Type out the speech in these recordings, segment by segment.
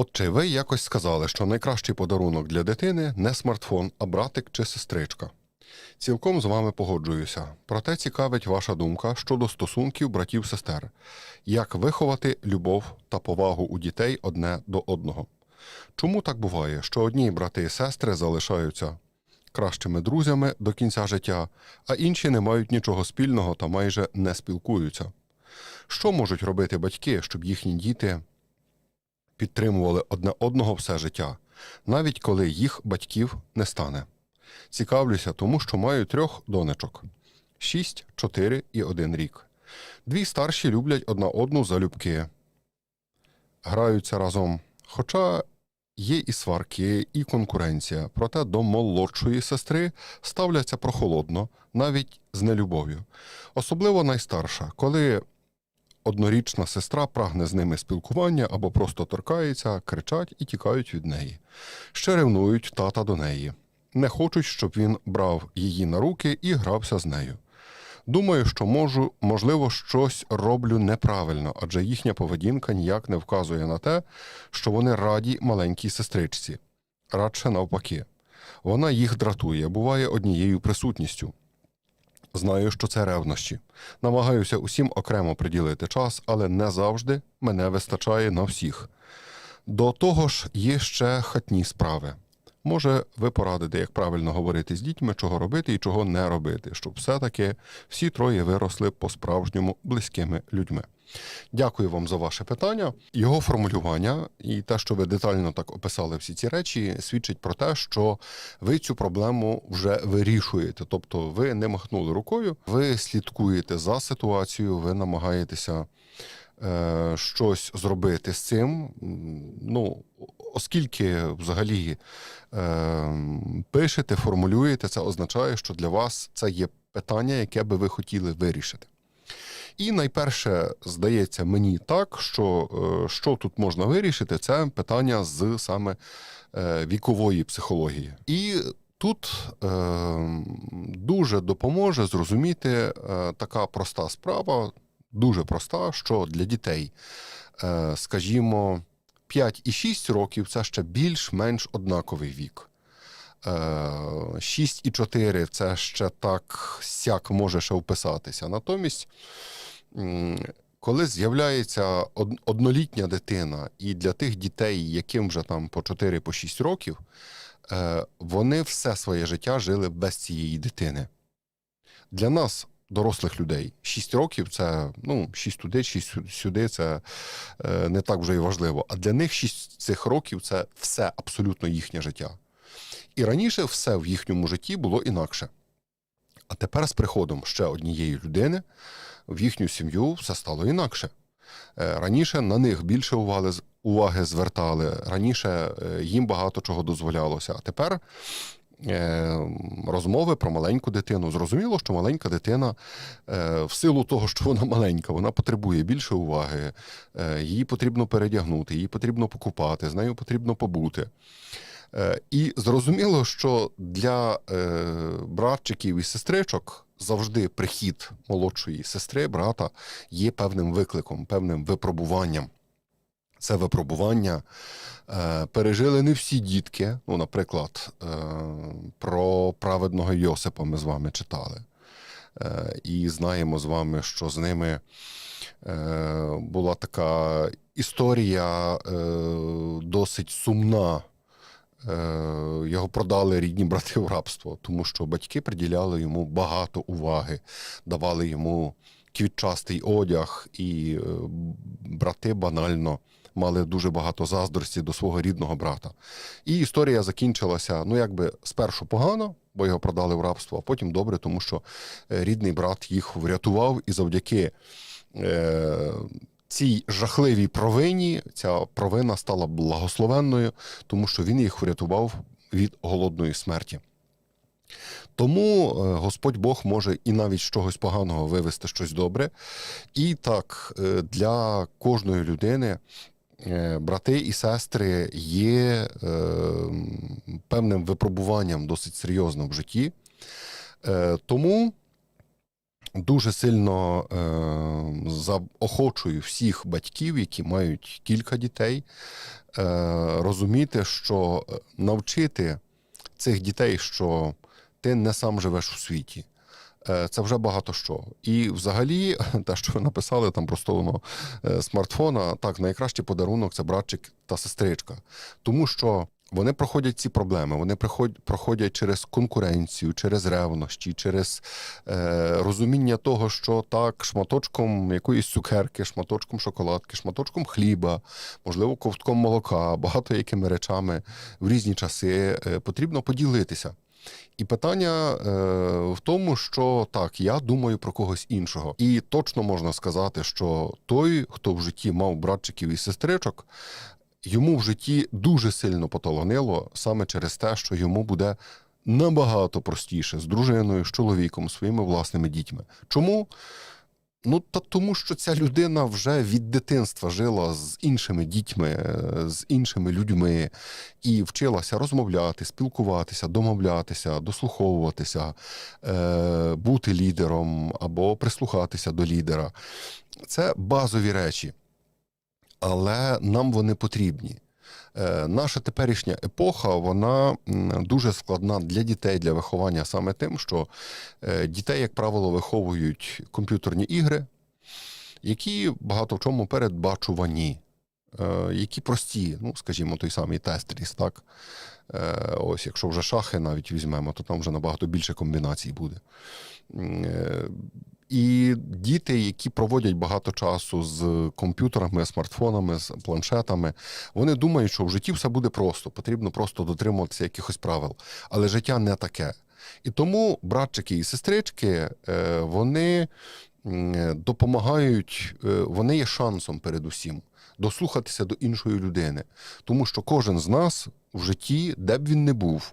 От ви якось сказали, що найкращий подарунок для дитини не смартфон, а братик чи сестричка? Цілком з вами погоджуюся. Проте цікавить ваша думка щодо стосунків братів-сестер, як виховати любов та повагу у дітей одне до одного. Чому так буває, що одні брати і сестри залишаються кращими друзями до кінця життя, а інші не мають нічого спільного та майже не спілкуються? Що можуть робити батьки, щоб їхні діти підтримували одне одного все життя, навіть коли їх батьків не стане? Цікавлюся, тому що маю трьох донечок: 6, 4 і 1 рік. Дві старші люблять одна одну залюбки, граються разом. Хоча є і сварки, і конкуренція, проте до молодшої сестри ставляться прохолодно, навіть з нелюбов'ю. Особливо найстарша, коли однорічна сестра прагне з ними спілкування або просто торкається, кричать і тікають від неї. Ще ревнують тата до неї. Не хочуть, щоб він брав її на руки і грався з нею. Думаю, що можу, можливо, щось роблю неправильно, адже їхня поведінка ніяк не вказує на те, що вони раді маленькій сестричці. Радше навпаки. Вона їх дратує, буває однією присутністю. Знаю, що це ревнощі. Намагаюся усім окремо приділити час, але не завжди мене вистачає на всіх. До того ж, є ще хатні справи. Може, ви порадите, як правильно говорити з дітьми, чого робити і чого не робити, щоб все-таки всі троє виросли по-справжньому близькими людьми. Дякую вам за ваше питання. Його формулювання і те, що ви детально так описали всі ці речі, свідчить про те, що ви цю проблему вже вирішуєте. Тобто, ви не махнули рукою, ви слідкуєте за ситуацією, ви намагаєтеся е, щось зробити з цим. Ну, оскільки взагалі е, пишете, формулюєте, це означає, що для вас це є питання, яке би ви хотіли вирішити. І найперше здається мені так, що е, що тут можна вирішити, це питання з саме вікової психології. І тут е, дуже допоможе зрозуміти така проста справа, дуже проста, що для дітей, е, скажімо, 5 і 6 років це ще більш-менш однаковий вік. 6 і 4 це ще так сяк може ще вписатися. Натомість, коли з'являється однолітня дитина, і для тих дітей, яким вже там по 4 по 6 років, е, вони все своє життя жили без цієї дитини. Для нас, дорослих людей, 6 років це ну, 6 туди, 6 сюди, це е, не так вже й важливо. А для них 6 цих років це все абсолютно їхнє життя. І раніше все в їхньому житті було інакше. А тепер з приходом ще однієї людини в їхню сім'ю все стало інакше. Е, Раніше на них більше уваги, уваги звертали, раніше е, їм багато чого дозволялося. А тепер розмови про маленьку дитину. Зрозуміло, що маленька дитина е, в силу того, що вона маленька, вона потребує більше уваги, е, її потрібно передягнути, її потрібно покупати, з нею потрібно побути. Е, І зрозуміло, що для е, братчиків і сестричок завжди прихід молодшої сестри, брата є певним викликом, певним випробуванням. Це випробування е, пережили не всі дітки. Ну, наприклад, е, про праведного Йосипа ми з вами читали. Е, і знаємо з вами, що з ними е, була така історія е, досить сумна. Е, Його продали рідні брати в рабство, тому що батьки приділяли йому багато уваги, давали йому квітчастий одяг, і е, брати банально мали дуже багато заздрості до свого рідного брата. І історія закінчилася, ну якби спершу погано, бо його продали в рабство, а потім добре, тому що е, рідний брат їх врятував, і завдяки е, цій жахливій провині ця провина стала благословенною, тому що він їх врятував від голодної смерті. Тому е, Господь Бог може і навіть з чогось поганого вивести щось добре. І так, е, для кожної людини брати і сестри є е, певним випробуванням досить серйозним в житті. Е, Тому дуже сильно е, заохочую всіх батьків, які мають кілька дітей, е, розуміти, що е, навчити цих дітей, що ти не сам живеш у світі. Е, Це вже багато що. І взагалі, те, що ви написали там про сторону е, смартфона, так, найкращий подарунок це братчик та сестричка. Тому що вони проходять ці проблеми, вони проходять через конкуренцію, через ревнощі, через е, розуміння того, що так, шматочком якоїсь цукерки, шматочком шоколадки, шматочком хліба, можливо, ковтком молока, багато якими речами в різні часи е, потрібно поділитися. І питання е, в тому, що так, я думаю про когось іншого. І точно можна сказати, що той, хто в житті мав братчиків і сестричок, йому в житті дуже сильно поталанило саме через те, що йому буде набагато простіше з дружиною, з чоловіком, своїми власними дітьми. Чому? Ну, та тому, що ця людина вже від дитинства жила з іншими дітьми, е, з іншими людьми і вчилася розмовляти, спілкуватися, домовлятися, дослуховуватися, е, бути лідером або прислухатися до лідера. Це базові речі, але нам вони потрібні. Е, Наша теперішня епоха вона дуже складна для дітей для виховання саме тим, що е, дітей, як правило, виховують комп'ютерні ігри, які багато в чому передбачувані, е, які прості, ну, скажімо, той самий тестріс, так? Ось, якщо вже шахи навіть візьмемо, то там вже набагато більше комбінацій буде. І діти, які проводять багато часу з комп'ютерами, смартфонами, з планшетами, вони думають, що в житті все буде просто, потрібно просто дотримуватися якихось правил. Але життя не таке. І тому братчики і сестрички, е, вони допомагають, е, вони є шансом передусім дослухатися до іншої людини. Тому що кожен з нас в житті, де б він не був,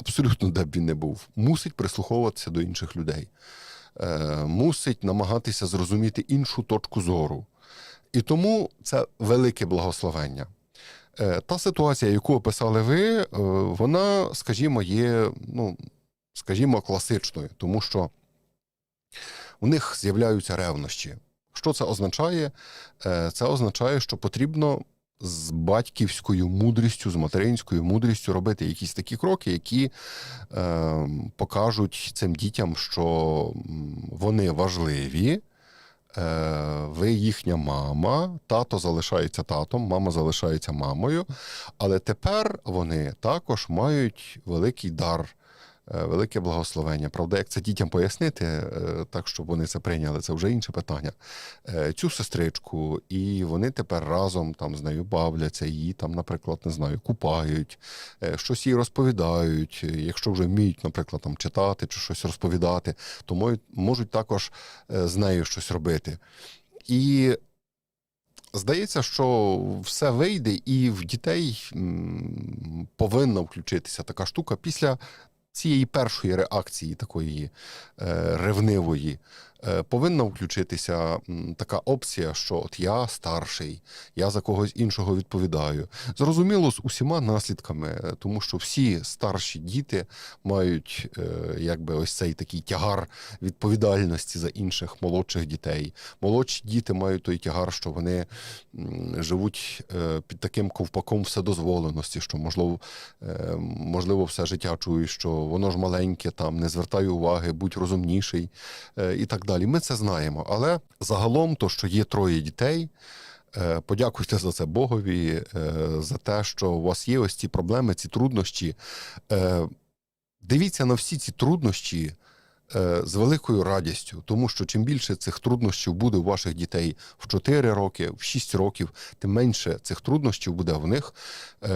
абсолютно де б він не був, мусить прислуховуватися до інших людей, мусить намагатися зрозуміти іншу точку зору. І тому це велике благословення. Е, Та ситуація, яку описали ви, е, вона, скажімо, є, ну, скажімо, класичною, тому що у них з'являються ревнощі. Що це означає? Е, Це означає, що потрібно з батьківською мудрістю, з материнською мудрістю робити якісь такі кроки, які е, покажуть цим дітям, що вони важливі. Е, Ви їхня мама, тато залишається татом, мама залишається мамою, але тепер вони також мають великий дар, велике благословення. Правда, як це дітям пояснити, е, так щоб вони це прийняли, це вже інше питання. Е, Цю сестричку, і вони тепер разом там з нею бавляться, її там, наприклад, не знаю, купають, е, щось їй розповідають. Е, Якщо вже вміють, наприклад, там читати чи щось розповідати, то можуть, також е, з нею щось робити. І здається, що все вийде, і в дітей повинна включитися така штука після цієї першої реакції, такої е, ревнивої. Е, Повинна включитися така опція, що от я старший, я за когось іншого відповідаю. Зрозуміло, з усіма наслідками, е, тому що всі старші діти мають е, якби ось цей такий тягар відповідальності за інших молодших дітей. Молодші діти мають той тягар, що вони живуть під таким ковпаком вседозволеності, що можливо, можливо, все життя чують, що воно ж маленьке, там не звертай уваги, будь розумніший і так далі. Ми це знаємо. Але загалом, то, що є троє дітей. е, Подякуйте за це Богові, е, за те, що у вас є ось ці проблеми, ці труднощі. Е, Дивіться на всі ці труднощі з великою радістю, тому що чим більше цих труднощів буде у ваших дітей в 4 роки, в 6 років, тим менше цих труднощів буде в них,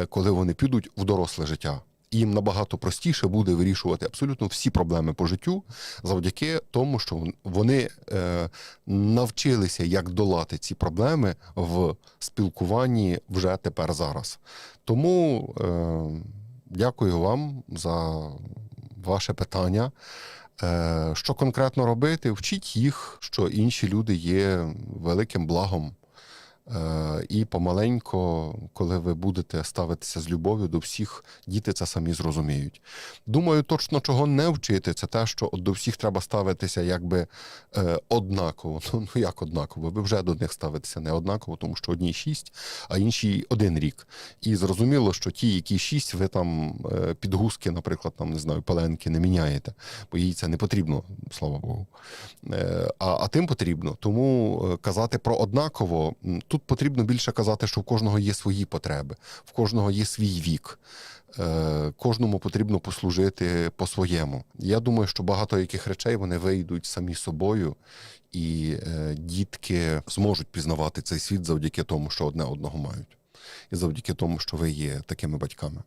коли вони підуть в доросле життя. Їм набагато простіше буде вирішувати абсолютно всі проблеми по життю завдяки тому, що вони е, навчилися, як долати ці проблеми в спілкуванні вже тепер зараз. Тому е, дякую вам за ваше питання. Е, Що конкретно робити? Вчіть їх, що інші люди є великим благом. Е, І помаленько, коли ви будете ставитися з любов'ю до всіх, діти це самі зрозуміють. Думаю, точно чого не вчити, це те, що до всіх треба ставитися якби е, однаково. Ну, ну як однаково? Ви вже до них ставитеся не однаково, тому що одні шість, а інші один рік. І зрозуміло, що ті, які шість, ви там е, підгузки, наприклад, там не знаю, пеленки не міняєте, бо їй це не потрібно, слава Богу. А, а тим потрібно. Тому казати про однаково м, тут потрібно більше казати, що в кожного є свої потреби, в кожного є свій вік. Е, Кожному потрібно послужити по-своєму. Я думаю, що багато яких речей вони вийдуть самі собою, і е, дітки зможуть пізнавати цей світ завдяки тому, що одне одного мають, і завдяки тому, що ви є такими батьками.